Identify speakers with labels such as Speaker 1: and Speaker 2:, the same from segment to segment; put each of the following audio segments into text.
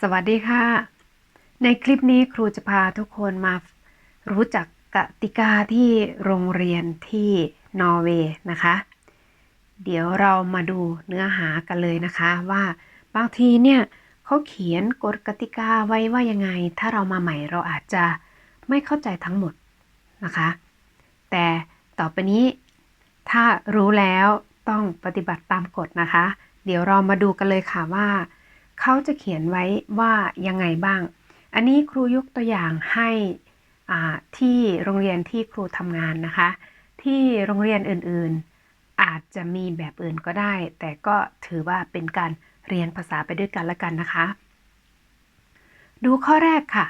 Speaker 1: สวัสดีค่ะ ในคลิปนี้ครูจะพาทุกคนมารู้จักกติกาที่โรงเรียนที่นอร์เวย์นะคะ เดี๋ยวเรามาดูเนื้อหากันเลยนะคะว่าบางทีเนี่ยเขาเขียนกฎกติกาไว้ว่ายังไง ถ้าเรามาใหม่เราอาจจะไม่เข้าใจทั้งหมดนะคะ แต่ต่อไปนี้ถ้ารู้แล้วต้องปฏิบัติตามกฎนะคะ เดี๋ยวเรามาดูกันเลยค่ะว่า เขาจะเขียนไว้ว่ายังไงบ้าง อันนี้ครูยกตัวอย่างให้ที่โรงเรียนที่ครูทำงานนะคะ ที่โรงเรียนอื่นๆ อาจจะมีแบบอื่นก็ได้ แต่ก็ถือว่าเป็นการเรียนภาษาไปด้วยกันละกันนะคะ ดูข้อแรกค่ะ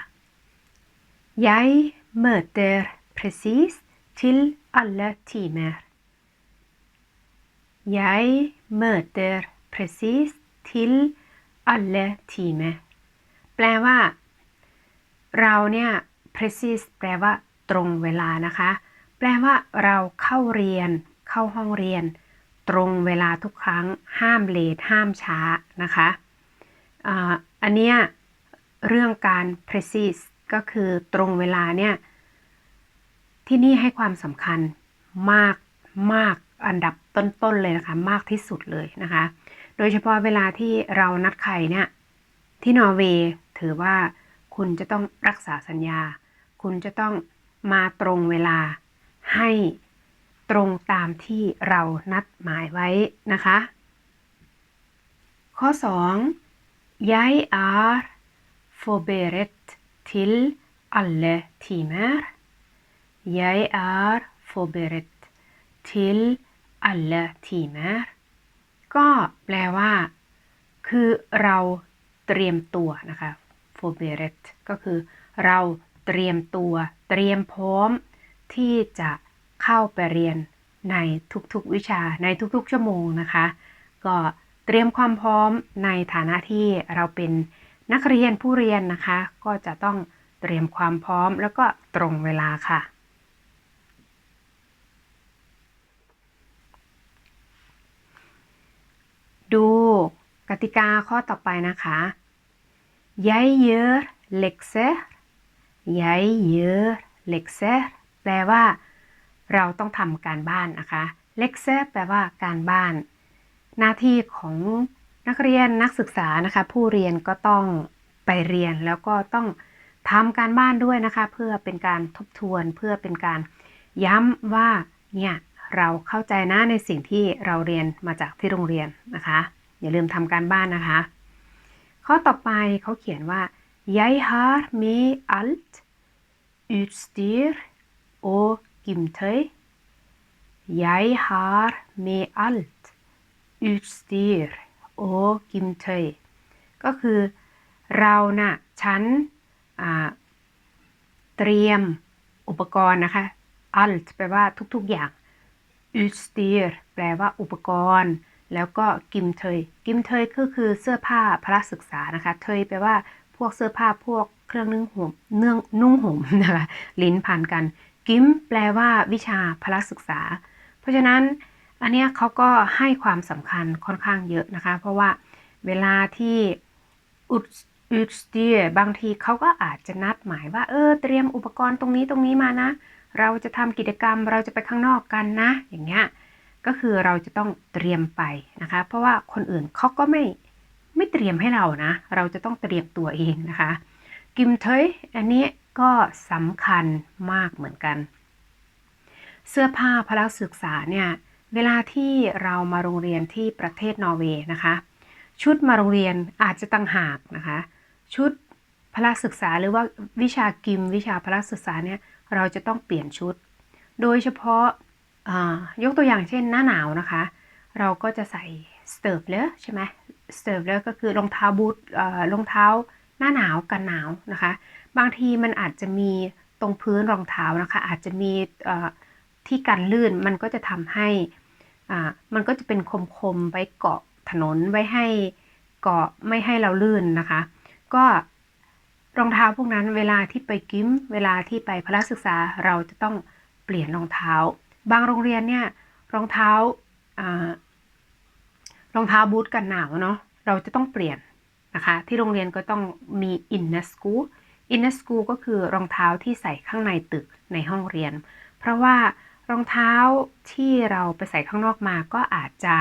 Speaker 1: Jeg møter precis till alle timer. Jeg møter precis til alle timer แปลว่า เราเนี่ย precis แปลว่า ตรงเวลานะคะ แปลว่า เราเข้าเรียน เข้าห้องเรียน ตรงเวลาทุกครั้ง ห้ามเลทห้ามช้านะคะอันเนี้ยเรื่องการ precis ก็คือตรงเวลาเนี่ย ที่นี่ให้ความสำคัญมากมากอันดับต้นๆเลยนะคะ มากที่สุดเลยนะคะ โดยเฉพาะเวลาที่เรานัดใครเนี่ยที่นอร์เวย์ถือว่าคุณจะต้องรักษาสัญญา คุณจะต้องมาตรงเวลาให้ตรงตามที่เรานัดหมายไว้นะคะ ข้อ 2 Jeg er forberedt til alle timer Jeg er forberedt til alle timer ก็แปลว่า คือเราเตรียมตัวนะคะ f o r b e r e t ก็คือเราเตรียมตัว เตรียมพร้อม ที่จะเข้าไปเรียนในทุกๆวิชาในทุกๆ ชั่วโมงนะคะ ก็เตรียมความพร้อมในฐานะที่เราเป็นนักเรียนผู้เรียนนะคะ ก็จะต้องเตรียมความพร้อมแล้วก็ตรงเวลาค่ะ ดูกติกาข้อต่อไปนะคะ Jeg gjør lekser Jeg gjør lekser แปลว่า เราต้องทำการบ้านนะคะ lekser แปลว่าการบ้าน หน้าที่ของนักเรียนนักศึกษานะคะ ผู้เรียนก็ต้องไปเรียนแล้วก็ต้องทำการบ้านด้วยนะคะ เพื่อเป็นการทบทวนเพื่อเป็นการย้ำว่าเนี่ย เราเข้าใจนะในสิ่งที่เราเรียนมาจากที่โรงเรียนนะคะ อย่าลืมทำการบ้านนะคะ ข้อต่อไปเขาเขียนว่า Jeg har med alt utstyr og gymtøy Jeg har med alt utstyr og gymtøy ก็คือเรานะ่ะฉันเตรียมอุปกรณ์นะคะ alt แปลว่าทุกๆอย่าง utstyr แปลว่าอุปกรณ์ แล้วก็กิมเทย กิมเทยก็คือเสื้อผ้าพระศึกษานะคะ เทยแปลว่าพวกเสื้อผ้าพวกเครื่องนึ่งห่มเนื่องนุ่งห่มนะคะลิ้นพันกัน กิมแปลว่าวิชาพระศึกษา เพราะฉะนั้นอันนี้เขาก็ให้ความสำคัญค่อนข้างเยอะนะคะ เพราะว่าเวลาที่อุดอุดสเตียบางทีเขาก็อาจจะนัดหมายว่าเออเตรียมอุปกรณ์ตรงนี้ตรงนี้มานะ เราจะทำกิจกรรมเราจะไปข้างนอกกันนะ อย่างเงี้ยก็คือเราจะต้องเตรียมไปนะคะ เพราะว่าคนอื่นเขาก็ไม่ไม่เตรียมให้เรานะ เราจะต้องเตรียมตัวเองนะคะกิมเทยอันนี้ก็สำคัญมากเหมือนกัน เสื้อผ้าพละศึกษาเนี่ยเวลาที่เรามาโรงเรียนที่ประเทศนอร์เวย์นะคะ ชุดมาโรงเรียนอาจจะตั้งหากนะคะ ชุดพละศึกษาหรือว่าวิชากิมวิชาพละศึกษาเนี่ย เราจะต้องเปลี่ยนชุด โดยเฉพาะยกตัวอย่างเช่นหน้าหนาวนะคะ เราก็จะใส่สเติร์ฟเลอใช่ไหมสเติร์ฟเลอก็คือรองเท้าบูทรองเท้าหน้าหนาวกันหนาวนะคะ บางทีมันอาจจะมีตรงพื้นรองเท้านะคะ อาจจะมีที่กันลื่นมันก็จะทำให้มันก็จะเป็นคมๆไว้เกาะถนนไว้ให้เกาะไม่ให้เราลื่นนะคะ ก็ รองเท้าพวกนั้นเวลาที่ไปกิมเวลาที่ไปพละศึกษาเราจะต้องเปลี่ยนรองเท้า บางโรงเรียนเนี่ยรองเท้ารองเท้าบูทกันหนาวเนาะเราจะต้องเปลี่ยนนะคะ ที่โรงเรียนก็ต้องมีอินเนสกูอินเนสกูก็คือรองเท้าที่ใส่ข้างในตึกในห้องเรียน เพราะว่ารองเท้าที่เราไปใส่ข้างนอกมาก็อาจจะ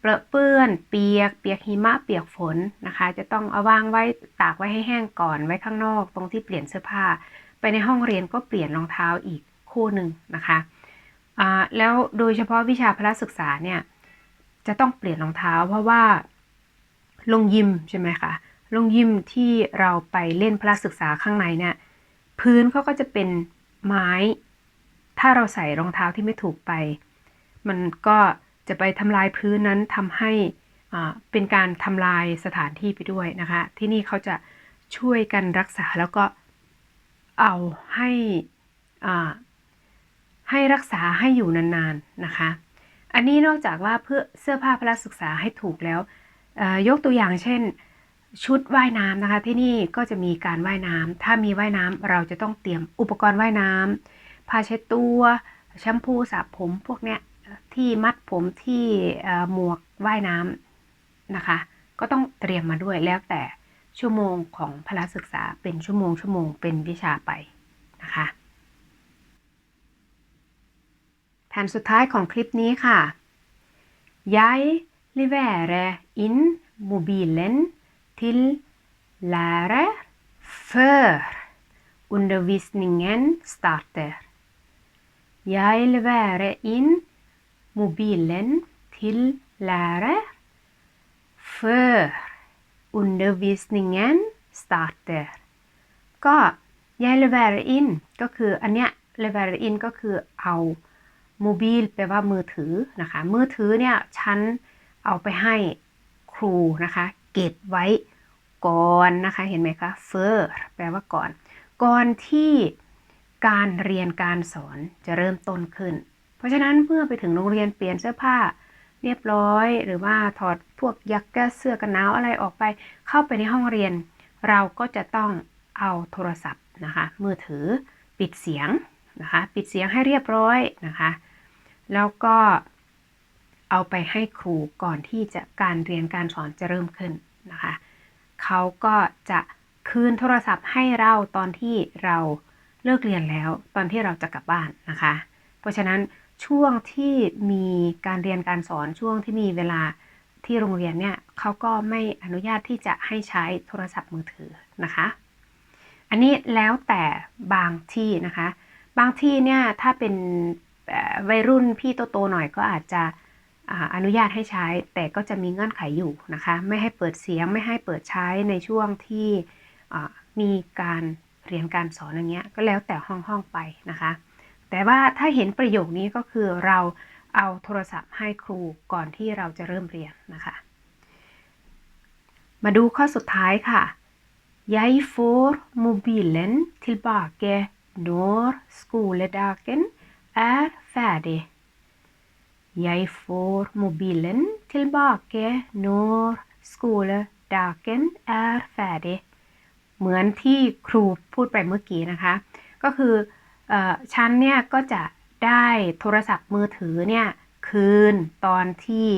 Speaker 1: เปรอะเปื้อน เปียก เปียกหิมะ เปียกฝนนะคะ จะต้องเอาวางไว้ตากไว้ให้แห้งก่อนไว้ข้างนอกตรงที่เปลี่ยนเสื้อผ้า ไปในห้องเรียนก็เปลี่ยนรองเท้าอีกคู่หนึ่งนะคะอ่าแล้วโดยเฉพาะวิชาพละศึกษาเนี่ยจะต้องเปลี่ยนรองเท้า เพราะว่าลงยิมใช่ไหมคะลงยิมที่เราไปเล่นพละศึกษาข้างในเนี่ยพื้นเขาก็จะเป็นไม้ ถ้าเราใส่รองเท้าที่ไม่ถูกไป มันก็ จะไปทำลายพื้นนั้นทำให้เป็นการทำลายสถานที่ไปด้วยนะคะ ที่นี่เขาจะช่วยกันรักษาแล้วก็เอาให้ให้รักษาให้อยู่นานๆนะคะ อันนี้นอกจากว่าเพื่อเสื้อผ้าพละศึกษาให้ถูกแล้ว ยกตัวอย่างเช่นชุดว่ายน้ำนะคะที่นี่ก็จะมีการว่ายน้ำถ้ามีว่ายน้ำเราจะต้องเตรียมอุปกรณ์ว่ายน้ำผ้าเช็ดตัวแชมพูสระผมพวกเนี้ย ที่มัดผมที่หมวกว่ายน้ำนะคะ ก็ต้องเตรียมมาด้วยแล้วแต่ชั่วโมงของพละศึกษาเป็นชั่วโมงชั่วโมงเป็นวิชาไปนะคะแผ่นสุดท้ายของคลิปนี้ค่ะ Jeg leverer inn mobilen til lærer før undervisningen starter. Jeg leverer inn mobilen til lærer før undervisningen starter ก็ย jeg leverer in ก็คืออันเนี้ย leverer in ก็คือเอา mobil แปลว่ามือถือนะคะ มือถือเนี่ยฉันเอาไปให้ครูนะคะ เก็บไว้ก่อนนะคะ เห็นไหมคะ fur แปลว่าก่อน ก่อนที่การเรียนการสอนจะเริ่มต้นขึ้น เพราะฉะนั้นเมื่อไปถึงโรงเรียนเปลี่ยนเสื้อผ้าเรียบร้อย หรือว่าถอดพวกยักแก้เสื้อกันหนาวอะไรออกไป เข้าไปในห้องเรียน เราก็จะต้องเอาโทรศัพท์นะคะมือถือปิดเสียงนะคะปิดเสียงให้เรียบร้อยนะคะแล้วก็เอาไปให้ครูก่อนที่จะการเรียนการสอนจะเริ่มขึ้นนะคะเขาก็จะคืนโทรศัพท์ให้เราตอนที่เราเลิกเรียนแล้ว ตอนที่เราจะกลับบ้านนะคะ เพราะฉะนั้น ช่วงที่มีการเรียนการสอนช่วงที่มีเวลาที่โรงเรียนเนี่ยเขาก็ไม่อนุญาตที่จะให้ใช้โทรศัพท์มือถือนะคะ อันนี้แล้วแต่บางที่นะคะ บางที่เนี่ยถ้าเป็นวัยรุ่นพี่โตๆหน่อยก็อาจจะอนุญาตให้ใช้ แต่ก็จะมีเงื่อนไขอยู่นะคะ ไม่ให้เปิดเสียงไม่ให้เปิดใช้ในช่วงที่มีการเรียนการสอนอย่างเงี้ยก็แล้วแต่ห้องห้องๆไปนะคะ แต่ว่าถ้าเห็นประโยคนี้ก็คือเราเอาโทรศัพท์ให้ครูก่อนที่เราจะเริ่มเรียนนะคะ มาดูข้อสุดท้ายค่ะ Jeg får mobilen tilbake når skoledagen er ferdig. Jeg får mobilen tilbake når skoledagen er ferdig. เหมือนที่ครูพูดไปเมื่อกี้นะคะ ก็คือเออ ฉันเนี่ยก็จะได้โทรศัพท์มือถือเนี่ยคืนตอนที่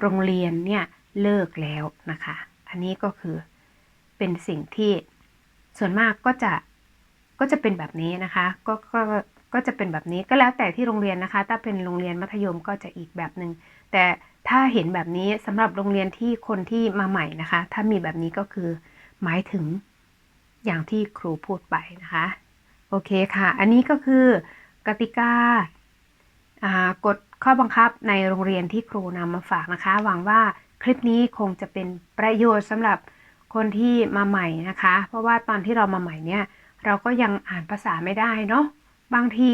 Speaker 1: โรงเรียนเนี่ยเลิกแล้วนะคะ อันนี้ก็คือเป็นสิ่งที่ส่วนมากก็จะก็จะเป็นแบบนี้นะคะ ก็ก็ก็จะเป็นแบบนี้ก็แล้วแต่ที่โรงเรียนนะคะ ถ้าเป็นโรงเรียนมัธยมก็จะอีกแบบหนึง่งแต่ถ้าเห็นแบบนี้สำหรับโรงเรียนที่คนที่มาใหม่นะคะ ถ้ามีแบบนี้ก็คือหมายถึงอย่างที่ครูพูดไปนะคะ โอเคค่ะ อันนี้ก็คือกติกากฎข้อบังคับในโรงเรียนที่ครูนำมาฝากนะคะ หวังว่าคลิปนี้คงจะเป็นประโยชน์สำหรับคนที่มาใหม่นะคะ เพราะว่าตอนที่เรามาใหม่เนี่ย เราก็ยังอ่านภาษาไม่ได้เนาะ บางที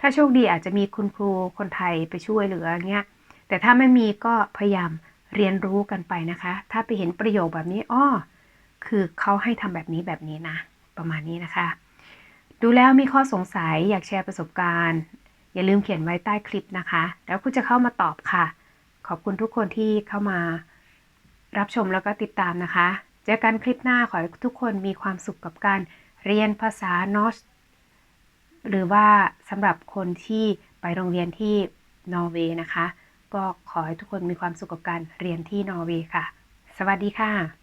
Speaker 1: ถ้าโชคดีอาจจะมีคุณครูคนไทยไปช่วยเหลือเงี้ย แต่ถ้าไม่มีก็พยายามเรียนรู้กันไปนะคะ ถ้าไปเห็นประโยคแบบนี้อ้อคือเขาให้ทำแบบนี้แบบนี้นะ ประมาณนี้นะคะ ดูแล้วมีข้อสงสัยอยากแชร์ประสบการณ์ อย่าลืมเขียนไว้ใต้คลิปนะคะ แล้วคุณจะเข้ามาตอบค่ะ ขอบคุณทุกคนที่เข้ามา รับชมแล้วก็ติดตามนะคะ เจอกันคลิปหน้าขอให้ทุกคนมีความสุขกับการเรียนภาษานอสหรือว่าสำหรับคนที่ไปโรงเรียนที่นอร์เวย์นะคะ ก็ขอให้ทุกคนมีความสุขกับการเรียนที่นอร์เวย์ค่ะ สวัสดีค่ะ